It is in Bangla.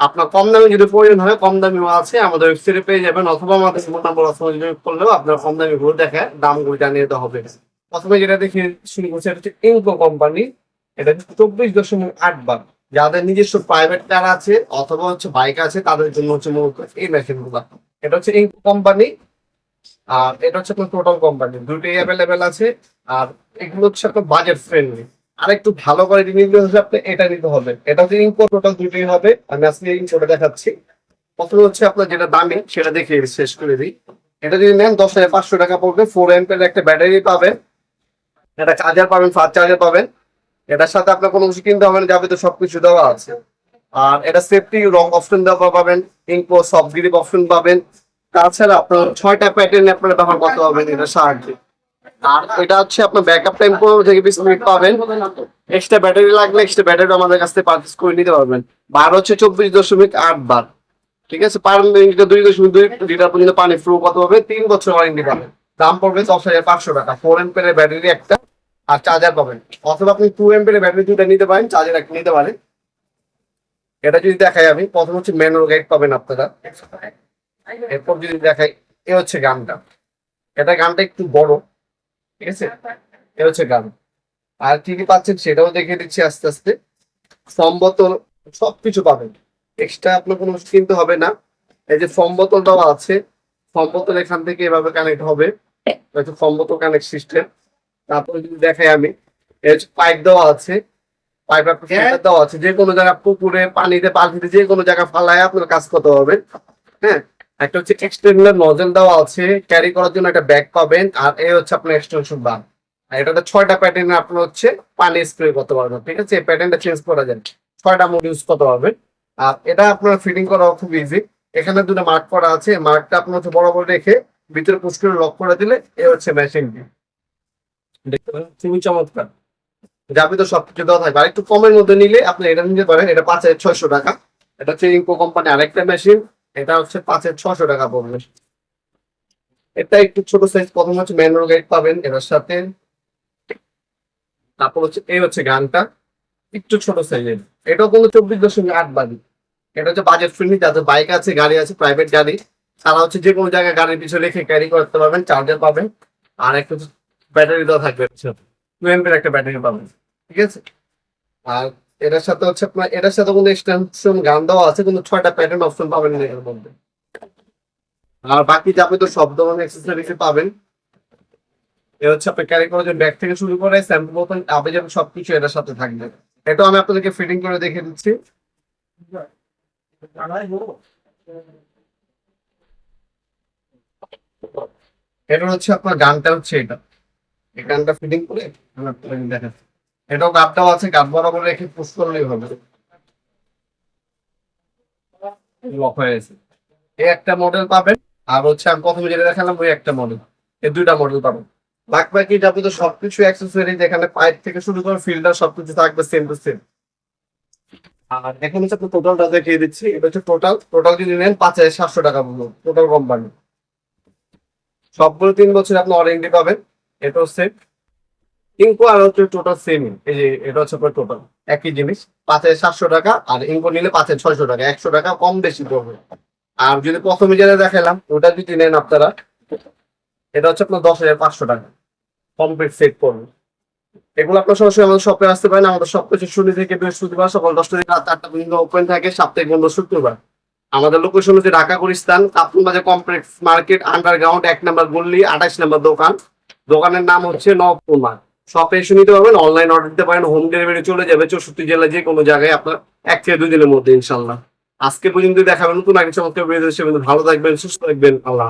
আপনার কম দামে যদি প্রয়োজন হয়, কম দামি আছে, আমাদের ওয়েবসাইটে পেয়ে যাবেন, অথবা আমাদের ফোন নাম্বার করলেও আপনার কম দামি গুলো দেখে দামগুলো জানিয়ে দেওয়া হবে। প্রথমে যেটা দেখে শুরু হচ্ছে ইনকো কোম্পানি এটা হচ্ছে চব্বিশ দশমিক আট বার। যাদের নিজস্ব প্রাইভেট কার আছে, অথবা হচ্ছে বাইক আছে, তাদের জন্য হচ্ছে এই মেশিনগুলা। এটা হচ্ছে ইনকো কোম্পানি আর এটা হচ্ছে আপনার টোটাল কোম্পানি দুটোই অ্যাভেলেবেল আছে। আর এগুলো হচ্ছে আপনার বাজেট ফ্রেন্ডলি আর একটু ভালো কোয়ালিটি নিতে হলে আপনি এটা নিতে হবে। এটা হচ্ছে ইনকো টোটাল দুটোই হবে। আমি আজকে ইনকোটা দেখাচ্ছি। প্রথমে হচ্ছে আপনার যেটা দামি, সেটা দেখে শেষ করে দিই। এটা যদি নেন, দশ হাজার পাঁচশো টাকা পড়বে। ফোর এমপের একটা ব্যাটারি পাবেন। একটা চার্জার পাবেন ফাস্ট চার্জার পাবেন। এটার সাথে আপনার কোনো কিছু কিনতে হবে না, যাবে তো সবকিছু দেওয়া আছে। আর এটা সেফটি রং অপশন দেওয়া পাবেন ইনকো সফট গ্রিপ অপশন পাবেন। তাছাড়া আপনার ছয়টা প্যাটার্ন আপনারা ব্যবহার করতে পারবেন এটার সাহায্যে। আর এটা হচ্ছে আপনার ব্যাকআপ টাইম পনেরো থেকে বিশ মিনিট পাবেন। এক্সট্রা ব্যাটারি লাগলে এক্সট্রা ব্যাটারি আমাদের কাছ থেকে পারচেস করে নিতে পারবেন। বার হচ্ছে চব্বিশ দশমিক আট বার। ঠিক আছে? পার মিনিটে দুই দশমিক দুই লিটার পর্যন্ত পানি ফ্লো কত হবে। তিন বছর ওয়ারেন্টি পাবেন। দাম পড়বে দশ হাজার পাঁচশো টাকা। ফোর এমপের ব্যাটারি একটা আর চার্জার পাবেন। অথবা আপনি টু এমপের ব্যাটারি দুটা নিতে পারেন চার্জার একটা নিতে পারেন। এটা যদি দেখাই আমি, প্রথম হচ্ছে ম্যানুয়াল গাইড পাবেন আপনারা। এরপর যদি দেখাই, এ হচ্ছে গানটা। এটা গানটা একটু বড়, ঠিক আছে? এ হচ্ছে গান। আর কি কি পাচ্ছেন সেটাও দেখিয়ে দিচ্ছি আস্তে আস্তে। ফর্ম বোতল সবকিছু পাবেন। এক্সট্রা আপনার কোনো কিনতে হবে না। এই যে ফর্ম বোতলটাও আছে। ফর্ম বোতল এখান থেকে এভাবে কানেক্ট হবে। ফর্ম বোতল কানেক্ট সিস্টেম তারপরে যদি দেখাই আমি এই হচ্ছে পাইপ দেওয়া আছে। পাইপ আপনার দেওয়া আছে যে কোনো জায়গা পুকুরে পানিতে বালতিতে যে কোনো জায়গা ফালায় আপনার কাজ করতে হবে। হ্যাঁ একটা হচ্ছে এক্সটেনশনাল নজেল দেওয়া আছে ক্যারি করার জন্য একটা ব্যাগ পাবেন আর এই হচ্ছে আপনার এক্সটেনশন বান আর এটাতে ছয়টা প্যাটার্ন আপনার হচ্ছে পানি স্প্রে করতে পারবেন ঠিক আছে? এই প্যাটার্নটা চেঞ্জ করা যায়। ছয়টা মোড ইউজ করতে পারবেন। আর এটা আপনার ফিটিং করা খুব ইজি এখানে দুটো মার্ক করা আছে মার্কটা আপনার হচ্ছে বড় বড় রেখে ভিতরে পুশ করে লক করে দিলে এ হচ্ছে মেশিনটি দেখতে পারেন খুবই চমৎকার। যাবে তো সবকিছু দেওয়া থাকবে। আর একটু কমের মধ্যে নিলে আপনি এটা নিতে পারেন, এটা পাঁচ হাজার ছয়শো টাকা। এটা হচ্ছে ইনকো কোম্পানি আরেকটা মেশিন এটা হচ্ছে পাঁচের ছশো টাকা পড়বে। এটা একটু ছোট সাইজ প্রথম হচ্ছে ম্যানুয়াল গাইড পাবেন, এটার সাথে। তারপর হচ্ছে, এই হচ্ছে গানটা, একটু ছোট সাইজের এটাও কিন্তু চব্বিশ দশমিক আট বাদি এটা হচ্ছে বাজেট ফ্রেন্ডলি যাদের বাইক আছে, গাড়ি আছে প্রাইভেট গাড়ি, তারা হচ্ছে যে কোনো জায়গায় গাড়ির পিছনে রেখে ক্যারি করতে পারবেন চার্জার পাবেন, আর একটা ব্যাটারি দেওয়া থাকবে টু এমপের একটা ব্যাটারি পাবেন। ঠিক আছে? আর এটার সাথে হচ্ছে আপনার, এটার সাথে কোনো এক্সটেনশন গান দেওয়া আছে, কিন্তু ছয়টা প্যাটার্ন অপশন পাবেন না এর মধ্যে। আর বাকি যাবে তো সব ধরনের অ্যাক্সেসরিজ পাবেন। এ হচ্ছে আপনার ক্যারি করার জন্য ব্যাগ থেকে শুরু করে স্যাম্পল বোতল আপনি যাবে সবকিছু এটার সাথে থাকবে। এটাও আমি আপনাদেরকে ফিটিং করে দেখে দিচ্ছি। এটা হচ্ছে আপনার গানটা হচ্ছে এটা। এই গানটা ফিটিং করে দেখাচ্ছি এটাও গাবটাও আছে, গাব বরাবর রেখে পুশ করলেই হবে। লক একটা মডেল পাবেন, আর হচ্ছে আমি প্রথমে যেটা দেখালাম, ওই একটা মডেল এই দুইটা মডেল পাবেন। বাক যাবে তো সবকিছু অ্যাক্সেসরিজ এখানে পাইপ থেকে শুরু করে ফিল্টার সবকিছু থাকবে সেম টু সেম আর এখন হচ্ছে আপনার টোটালটা দেখিয়ে দিচ্ছি। এটা হচ্ছে টোটাল টোটাল যদি নেন, পাঁচ হাজার সাতশো টাকা পড়ল টোটাল কোম্পানি সবগুলো তিন বছর আপনি ওয়ারেন্টি পাবেন। এটা হচ্ছে ইনকো আর হচ্ছে টোটাল সেম এই যে এটা হচ্ছে আপনার টোটাল একই জিনিস। পাঁচ হাজার সাতশো টাকা, আর ইনকো নিলে পাঁচ হাজার ছয়শো টাকা, একশো টাকা কম বেশি পড়বে আর যদি প্রথমে যেটা দেখালাম, ওটা যদি নেন আপনারা, এটা হচ্ছে আপনার দশ হাজার পাঁচশো টাকা। কমপ্লিট সেট পড়বে এগুলো আপনার সরাসরি আমাদের শপে আসতে পারেন। আমাদের সব কিছু শুরু থেকে বৃহস্পতিবার, সকাল দশটা থেকে রাত আটটা পর্যন্ত ওপেন থাকে, সাপ্তাহিক বন্ধ শুক্রবার। আমাদের লোকেশন হচ্ছে Dhaka Gulistan Kapur Bazar complex market underground এক নম্বর গল্লি আঠাশ নম্বর দোকান। দোকানের নাম হচ্ছে নবকুমার শপে এসে নিতে পারবেন অনলাইন অর্ডার দিতে পারেন হোম ডেলিভারি চলে যাবে, চৌষট্টি জেলা যে কোনো জায়গায় আপনার এক থেকে দুই দিনের মধ্যে ইনশাল্লাহ আজকে পর্যন্ত দেখাবেন নতুন আগে চমৎকার ভালো থাকবেন, সুস্থ থাকবেন, আল্লাহ।